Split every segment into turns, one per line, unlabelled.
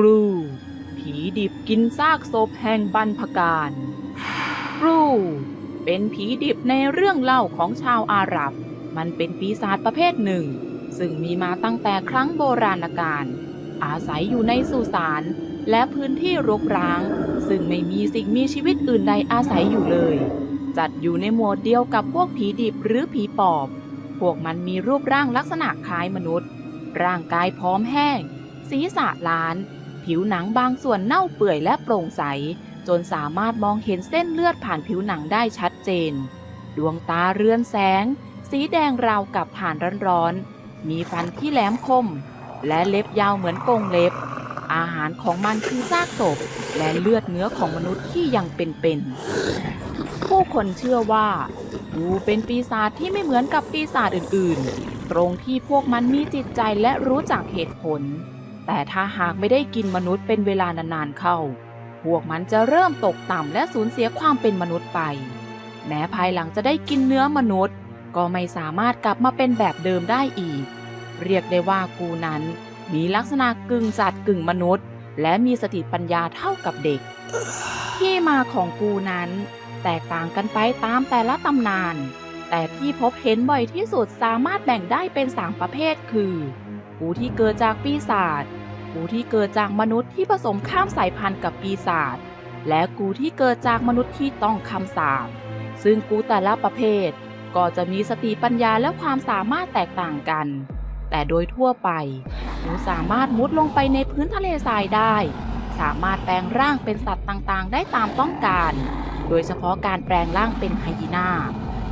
กรูผีดิบกินซากศพแห่งบรรพการกรูเป็นผีดิบในเรื่องเล่าของชาวอาหรับ มันเป็นปีศาจประเภทหนึ่ง ซึ่งมีมาตั้งแต่ครั้งโบราณกาล อาศัยอยู่ในสุสานและพื้นที่รกร้าง ซึ่งไม่มีสิ่งมีชีวิตอื่นใดอาศัยอยู่เลย จัดอยู่ในหมวดเดียวกับพวกผีดิบหรือผีปอบ พวกมันมีรูปร่างลักษณะคล้ายมนุษย์ ร่างกายพร้อมแห้ง ศีรษะล้าน ผิวหนังบางส่วนเน่าเปื่อยและโปร่งใส จนสามารถมองเห็นเส้นเลือดผ่านผิวหนังได้ชัดเจน ดวงตาเรือนแสง สีแดงราวกับถ่านร้อนๆ มีฟันที่แหลมคม และเล็บยาวเหมือนกงเล็บ อาหารของมันคือซากศพ และเลือดเนื้อของมนุษย์ที่ยังเป็นๆ ผู้คนเชื่อว่างูเป็นปีศาจที่ไม่เหมือนกับปีศาจอื่นๆ ตรงที่พวกมันมีจิตใจและรู้จักเหตุผล แต่ถ้าหากไม่ได้กินมนุษย์เป็นเวลานานๆเข้า พวกมันจะเริ่มตกต่ำและสูญเสียความเป็นมนุษย์ไป แม้ภายหลังจะได้กินเนื้อมนุษย์ ก็ไม่สามารถกลับมาเป็นแบบเดิมได้อีก เรียกได้ว่ากูนั้น มีลักษณะกึ่งสัตว์กึ่งมนุษย์ และมีสติปัญญาเท่ากับเด็ก ที่มาของกูนั้น แตกต่างกันไปตามแต่ละตำนาน แต่ที่พบเห็นบ่อยที่สุดสามารถแบ่งได้เป็นสามประเภทคือ กูที่เกิดจากปีศาจกูที่เกิดจากมนุษย์ที่ผสมข้ามสายพันธุ์กับปีศาจและกูที่เกิดจากมนุษย์ที่ต้องคำสาปซึ่งกูแต่ละประเภท ก็จะมีสติปัญญาและความสามารถแตกต่างกัน แต่โดยทั่วไปกูสามารถมุดลงไปในพื้นทะเลทรายได้ สามารถแปลงร่างเป็นสัตว์ต่างๆ ได้ตามต้องการ โดยเฉพาะการแปลงร่างเป็นไฮยีน่า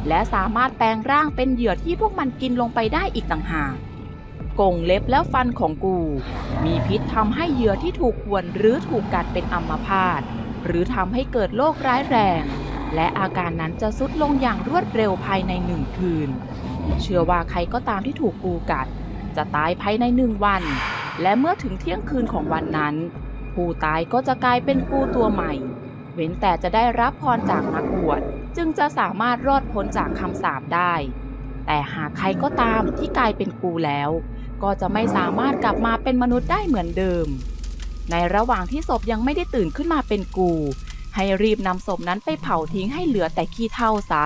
และสามารถแปลงร่างเป็นเหยื่อที่พวกมันกินลงไปได้อีกต่างหาก กงเล็บและฟันของกู มีพิษทำให้เหยื่อที่ถูกข่วนหรือถูกกัดเป็นอัมพาตหรือทำให้เกิดโรคร้ายแรง และอาการนั้นจะทรุดลงอย่างรวดเร็วภายในหนึ่งคืน เชื่อว่าใครก็ตามที่ถูกกูกัด จะตายภายในหนึ่งวัน และเมื่อถึงเที่ยงคืนของวันนั้น ผู้ตายก็จะกลายเป็นกูตัวใหม่ เว้นแต่จะได้รับพรจากนักบวชจึงจะสามารถรอดพ้นจากคำสาปได้ แต่หากใครก็ตามที่กลายเป็นกูแล้ว ก็จะไม่สามารถกลับมาเป็นมนุษย์ได้เหมือนเดิม ในระหว่างที่ศพยังไม่ได้ตื่นขึ้นมาเป็นกู ให้รีบนำศพนั้นไปเผาทิ้งให้เหลือแต่ขี้เท่าซะ